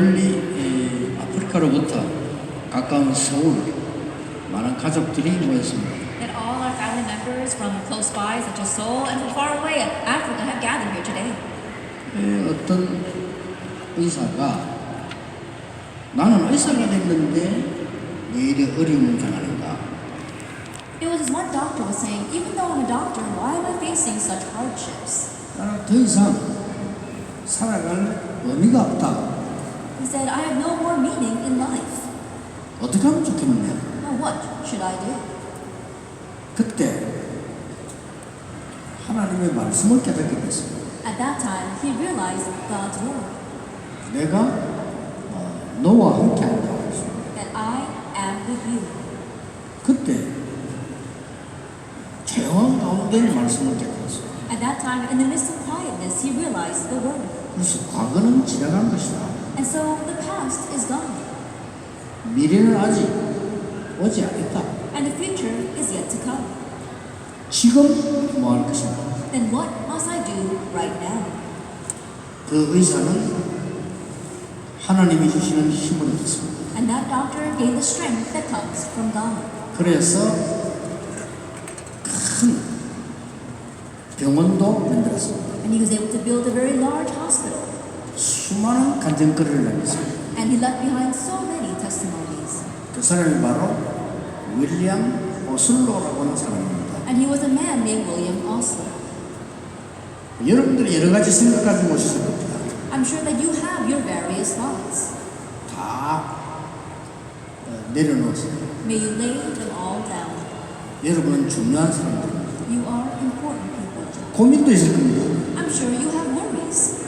멀리 이 아프리카로부터 가까운 서울 많은 가족들이 모였습니다. That all our family members from close by, such as Seoul, and from far away Africa have gathered here today. 에, 어떤 의사가 나는 의사가 됐는데 왜 이래 어려움을 당하는가? It was as one doctor was saying, even though I'm a doctor, why am I facing such hardships? 나는 더 이상 살아갈 의미가 없다. He said, I have no more meaning in life. 어떻게 하면 좋겠느냐? Now what should I do? 그때 하나님의 말씀을 깨닫게 됐습니다. At that time, he realized God's word, 내가 어, 너와 함께 한다고 했습니다. that I am with you. 그때 조용한 가운데 말씀을 깨달았습니다. At that time, in the midst of quietness, he realized the word. 그래서 과거는 지나간 것이다. And so the past is gone, 미래는 아직 오지 않았다. and the future is yet to come. 지금 뭐 할 것인가? Then what must I do right now? 그 의사는 하나님이 주시는 힘을 얻었습니다. And that doctor gained the strength that comes from God. 그래서 큰 병원도 만들었습니다. And he was able to build a very large hospital. 수많은 간증거리를 남겼습니다. And he left behind so many testimonies. 그 사람이 바로 윌리엄 오슬로라고 하는 사람입니다. And he was a man named William Osler. 여러분들이 여러 가지 생각 가지고 오셨을 겁니다. I'm sure that you have your various thoughts. 다 어, 내려놓으세요. May you lay them all down. 여러분은 중요한 사람들입니다. You are important people. 고민도 있을 겁니다. I'm sure you have worries.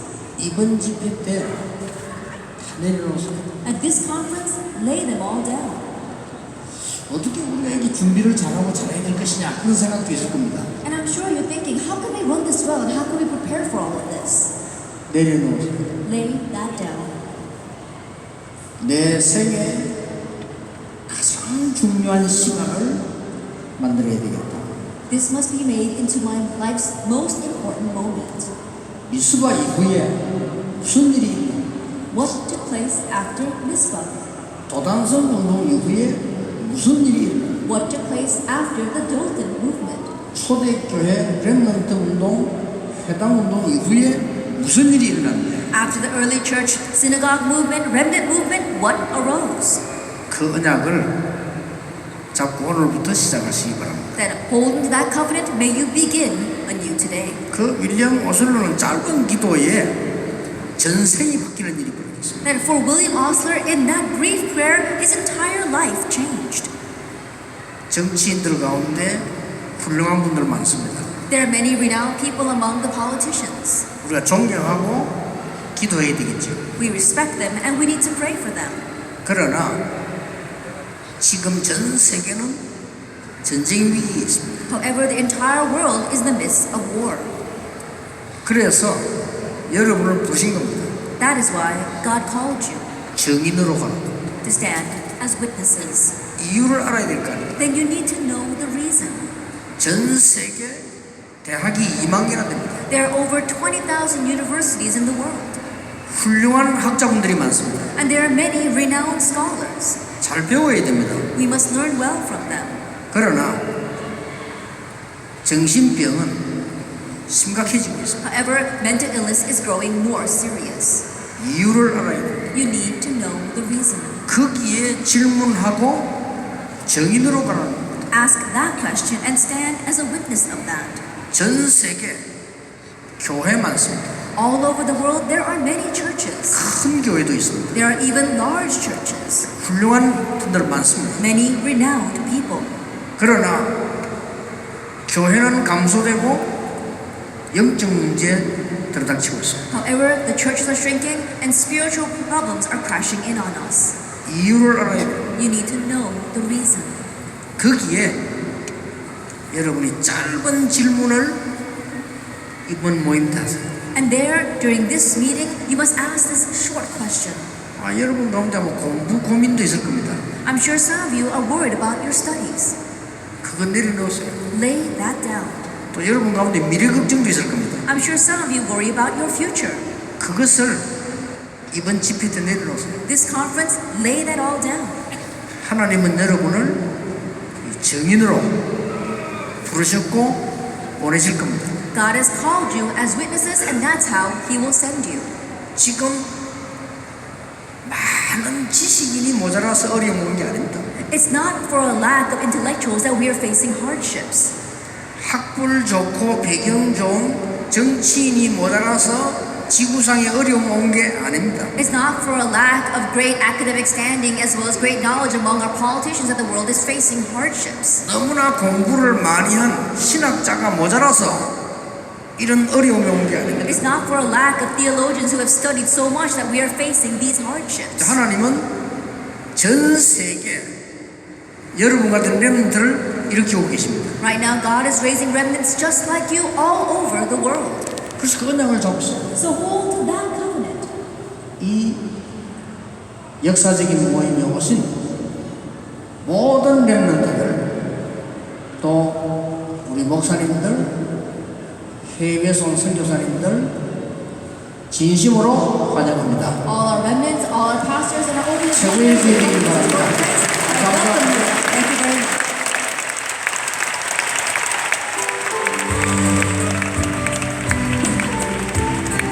이번 집회 때다 내려놓으세요. At this conference, lay them all down. 어떻게 우리가 여기 준비를 잘하고 잘해야 될 것이냐 그런 생각도 있을 겁니다. And I'm sure you're thinking, how can we run this well and how can we prepare for all of this? 내려놓으세요. Lay that down. 내 생에 가장 중요한 시간을 만들어야 되겠다. This must be made into my life's most important moment. 미수바 이후에 무슨 일이 있고 What took place after Mizpah? 도단성 운동 이후에 무슨 일이 있고 What took place after the Dothan movement? 초대교회 렘넌트 운동 회당 운동 이후에 무슨 일이 일어났냐 After the early church synagogue movement, remnant movement, what arose? 그 언약을 잡고 오늘부터 시작하시기 바랍니다. Then to that covenant, may you begin anew today. 그 윌리엄 오슬로는 짧은 기도에 전생이 바뀌는 일이 벌어졌습니다. Then for William Osler, in that brief prayer, his entire life changed. 정치인들 가운데 훌륭한 분들 많습니다. There are many renowned people among the politicians. 우리가 존경하고 기도해야 되겠죠. We respect them and we need to pray for them. 그러나 지금 전 세계는 전쟁 위기에 있습니다. However, the entire world is in the midst of war. 그래서 여러분을 부신 겁니다. That is why God called you 정인으로 가는 거. to stand as witnesses. 이유를 알아야 될 거 아니에요. Then you need to know the reason. 전 세계 대학이 2만 개나 됩니다. There are over 20,000 universities in the world, 훌륭한 학자분들이 많습니다. and there are many renowned scholars. 잘 배워야 됩니다. We must learn well from them. 그러나 정신병은 심각해지고 있습니다. However, mental illness is growing more serious. 이유를 알아야 됩니다. You need to know the reason. 거기에 질문하고 정인으로 가는 겁니다. Ask that question and stand as a witness of that. 전 세계 교회 많습니다. All over the world, there are many churches. 큰 교회도 있습니다. There are even large churches, 훌륭한 분들 많습니다. many renowned people. 그러나 교회는 감소되고 영적 문제 들어닥치고 있습니다. However, the churches are shrinking and spiritual problems are crashing in on us. 이유를 알아야 돼요. You need to know the reason. 거기에 여러분이 짧은 질문을 이번 모임 때 하세요. And there, during this meeting, you must ask this short question. 아, 여러분 가운데 아마 공부 고민도 있을 겁니다. I'm sure some of you are worried about your studies. 그거 내려놓으세요. Lay that down. 또 여러분 가운데 미래 걱정도 있을 겁니다. I'm sure some of you worry about your future. 그것을 이번 집회 때 내려놓으세요. This conference, lay that all down. 하나님은 여러분을 증인으로 부르셨고 보내실 겁니다. God has called you as witnesses, and that's how He will send you. 지금 많은 지식인이 모자라서 어려움 온게 아닙니다. It's not for a lack of intellectuals that we are facing hardships. 학벌 좋고 배경 좋은 정치인이 모자라서 지구상에 어려움 온 게 아닙니다. It's not for a lack of great academic standing as well as great knowledge among our politicians that the world is facing hardships. 너무나 공부를 많이 한 신학자가 모자라서 이런 어려움이 온게 아닙니다. It's not for a lack of theologians who have studied so much that we are facing these hardships. 하나님은 전 세계 여러분 같은 렘들을 일으키고 계십니다. Right now, God is raising remnants just like you all over the world. 그래서 그 언약을 잡으세요. So hold to that covenant. 이 역사적인 모임에 오신 모든 렘런트들 또 우리 목사님들 해외에서 온 선교사님들 진심으로 환영합니다. All our remnants, all our pastors, and our overseers. 최고의 기회이기 바랍니다.